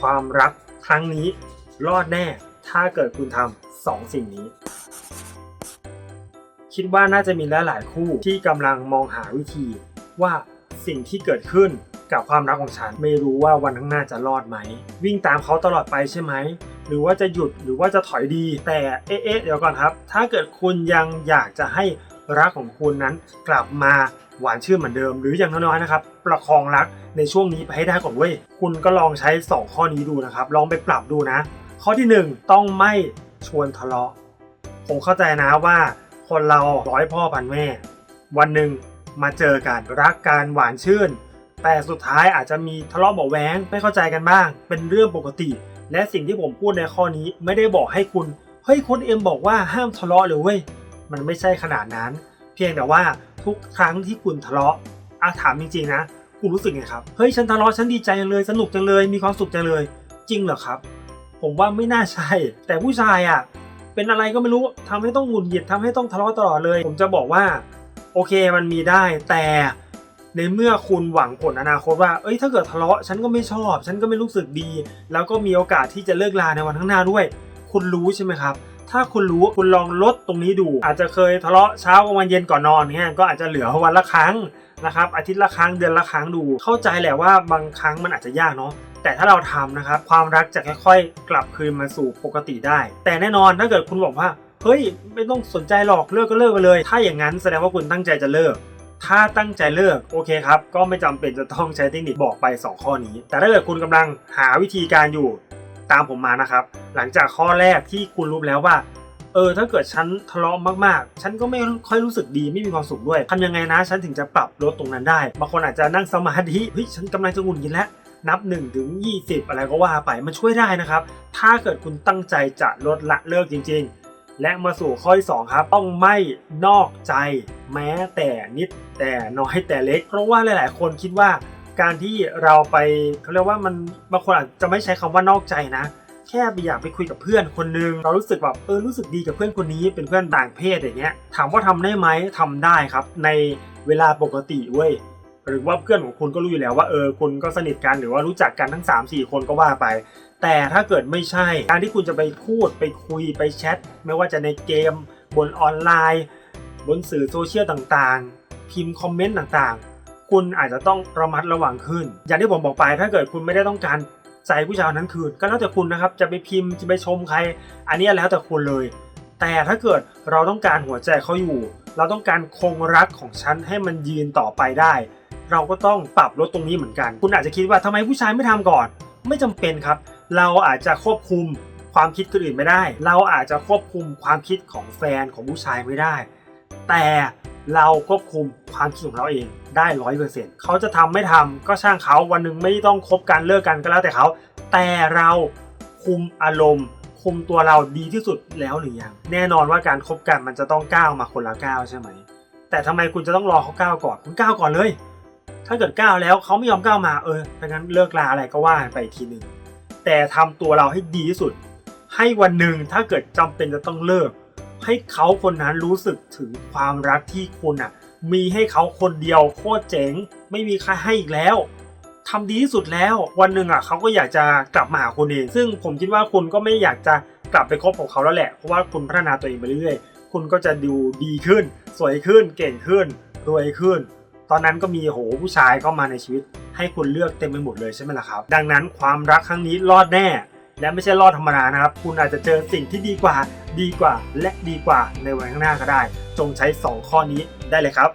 ความรักครั้งนี้รอดแน่ ถ้าเกิดคุณทำสองสิ่งนี้ คิดว่าน่าจะมีหลายๆคู่ที่กำลังมองหาวิธี ว่าสิ่งที่เกิดขึ้นกับความรักของฉันไม่รู้ว่าวันข้างหน้าจะรอดไหม วิ่งตามเขาตลอดไปใช่ไหม หรือว่าจะหยุดหรือว่าจะถอยดี แต่เอ๊ะเอ๊ะเดี๋ยวก่อนครับ ถ้าเกิดคุณยังอยากจะให้ รักของคุณนั้นกลับมาหวานชื่นเหมือนเดิม หรืออย่างน้อยๆนะครับ ประคองรักในช่วงนี้ไปให้ได้ก่อนเว้ยคุณก็ลองใช้ 2 ข้อนี้ดูนะครับ ลองไปปรับดูนะ ข้อที่ 1 ต้องไม่ชวนทะเลาะผมเข้าใจนะว่า คนเราร้อยพ่อพันแม่ วันหนึ่งมาเจอกันรักกันหวานชื่น แต่สุดท้ายอาจจะมีทะเลาะเบาะแว้งไม่เข้าใจกันบ้าง เป็นเรื่องปกติ และสิ่งที่ผมพูดในข้อนี้ไม่ได้บอกให้คุณเฮ้ยคนเอ็มบอกว่าห้ามทะเลาะเลยเว้ย มันไม่ใช่ขนาดนั้น เพียงแต่ว่าทุกครั้งที่คุณทะเลาะอาถามจริงๆนะคุณรู้สึกไงครับเฮ้ยฉันทะเลาะฉันดีใจจังเลยสนุกจังเลยมีความสุขจังเลย จริงเหรอครับ ผมว่าไม่น่าใช่ แต่ผู้ชายอะเป็นอะไรก็ไม่รู้ทำให้ต้องหงุดหงิดทำให้ต้องทะเลาะตลอดเลย ผมจะบอกว่า โอเคมันมีได้แต่ในเมื่อคุณหวังผลอนาคตว่า เอ้ย ถ้าเกิดทะเลาะ ฉันก็ไม่ชอบ ฉันก็ไม่รู้สึกดี แล้วก็มีโอกาสที่จะเลิกลาในวันข้างหน้าด้วย คุณรู้ใช่ไหมครับ ถ้าคุณรู้คุณลองลดตรงนี้ดู อาจจะเคยทะเลาะเช้ากลางวันเย็นก่อนนอนเนี่ยก็อาจจะเหลือวันละครั้งนะครับอาทิตย์ละครั้งเดือนละครั้งดู เข้าใจแหละว่าบางครั้งมันอาจจะยากเนาะแต่ถ้าเราทำนะครับความรักจะค่อยๆ กลับคืนมาสู่ปกติได้ แต่แน่นอนถ้าเกิดคุณบอกว่าเฮ้ยไม่ต้องสนใจหรอกเลิกก็เลิกไปเลย ถ้าอย่างนั้นแสดงว่าคุณตั้งใจจะเลิก ถ้าตั้งใจเลิกโอเคครับ ก็ไม่จำเป็นจะต้องใช้เทคนิคบอกไป 2 ข้อนี้ แต่ถ้าเกิดคุณกำลังหาวิธีการอยู่ ตามผมมานะครับ หลังจากข้อแรกที่คุณรู้แล้วว่า เออถ้าเกิดฉันทะเลาะมากๆ ฉันก็ไม่ค่อยรู้สึกดีไม่มีความสุขด้วยทำยังไงนะ ฉันถึงจะปรับลดตรงนั้นได้บางคนอาจจะนั่งสมาธิเฮ้ยฉันกำลังจะงุดหงิดแล้วนับ1ถึง20 อะไรก็ว่าไปมันช่วยได้นะครับ ถ้าเกิดคุณตั้งใจจะลดละเลิกจริง ๆ และมาสู่ข้อที่สองครับ ต้องไม่นอกใจ แม้แต่นิดแต่น้อยแต่เล็ก เพราะว่าหลาย ๆ คนคิดว่า การที่เราไปเขาเรียกว่ามันบางคนอาจจะไม่ใช้คำว่านอกใจนะ แค่ไปอยากไปคุยกับเพื่อนคนนึงเรารู้สึกแบบเออรู้สึกดีกับเพื่อนคนนี้เป็นเพื่อนต่างเพศอย่างเงี้ยถามว่าทำได้ไหมทำได้ครับ ในเวลาปกติเว้ยหรือว่าเพื่อนของคุณก็รู้อยู่แล้วว่าเออคุณก็สนิทกันหรือว่ารู้จักกันทั้ง 3 4 คนก็ว่าไป แต่ถ้าเกิดไม่ใช่ การที่คุณจะไปพูดไปคุยไปแชทไม่ว่าจะในเกม บนออนไลน์ บนสื่อโซเชียลต่างๆ พิมพ์คอมเมนต์ต่างๆ คุณอาจจะต้องระมัดระวังขึ้น อย่างที่ผมบอกไปถ้าเกิดคุณไม่ได้ต้องการใจผู้ชายคนนั้นคืน ก็แล้วแต่คุณนะครับจะไปพิมพ์จะไปชมใคร อันนี้แล้วแต่คุณเลย แต่ถ้าเกิดเราต้องการหัวใจเขาอยู่ เราต้องการคงรักของฉันให้มันยืนต่อไปได้ เราก็ต้องปรับลดตรงนี้เหมือนกัน คุณอาจจะคิดว่าทำไมผู้ชายไม่ทำก่อน ไม่จำเป็นครับ เราอาจจะควบคุมความคิดคนอื่นไม่ได้ เราอาจจะควบคุมความคิดของแฟนของผู้ชายไม่ได้ แต่ เราควบคุมความคิดของเราเองได้ร้อยเปอร์เซ็นต์เขาจะทำไม่ทำก็ช่างเขาวันหนึ่งไม่ต้องคบกันเลิกกันก็แล้วแต่เขา แต่เราคุมอารมณ์ คุมตัวเราดีที่สุดแล้วหรือยังแน่นอนว่าการคบกันมันจะต้องก้าวมาคนละก้าวใช่ไหม แต่ทำไมคุณจะต้องรอเขาก้าวก่อนคุณก้าวก่อนเลย ถ้าเกิดก้าวแล้วเขาไม่ยอมก้าวมาเออดังนั้นเลิกลาอะไรก็ว่าไปทีหนึ่งแต่ทำตัวเราให้ดีที่สุด ให้วันหนึ่งถ้าเกิดจำเป็นจะต้องเลิก ให้เขาคนนั้นรู้สึกถึงความรักที่คุณอะ มีให้เขาคนเดียวโคตรเจ๋ง ไม่มีใครให้อีกแล้วทำดีที่สุดแล้ว วันหนึ่งอะเขาก็อยากจะกลับมาหาคุณเอง ซึ่งผมคิดว่าคุณก็ไม่อยากจะกลับไปคบกับเขาแล้วแหละ เพราะว่าคุณพัฒนาตัวเองไปเรื่อยๆ คุณก็จะดูดีขึ้น สวยขึ้น เก่งขึ้น รวยขึ้น ตอนนั้นก็มีโหผู้ชายเข้ามาในชีวิต ให้คุณเลือกเต็มไปหมดเลยใช่ไหมล่ะครับ ดังนั้นความรักครั้งนี้รอดแน่ และไม่ใช่รอดธรรมดานะครับ คุณอาจจะเจอสิ่งที่ดีกว่า ดีกว่า และดีกว่าในวันข้างหน้าก็ได้ จงใช้ 2 ข้อนี้ได้เลยครับ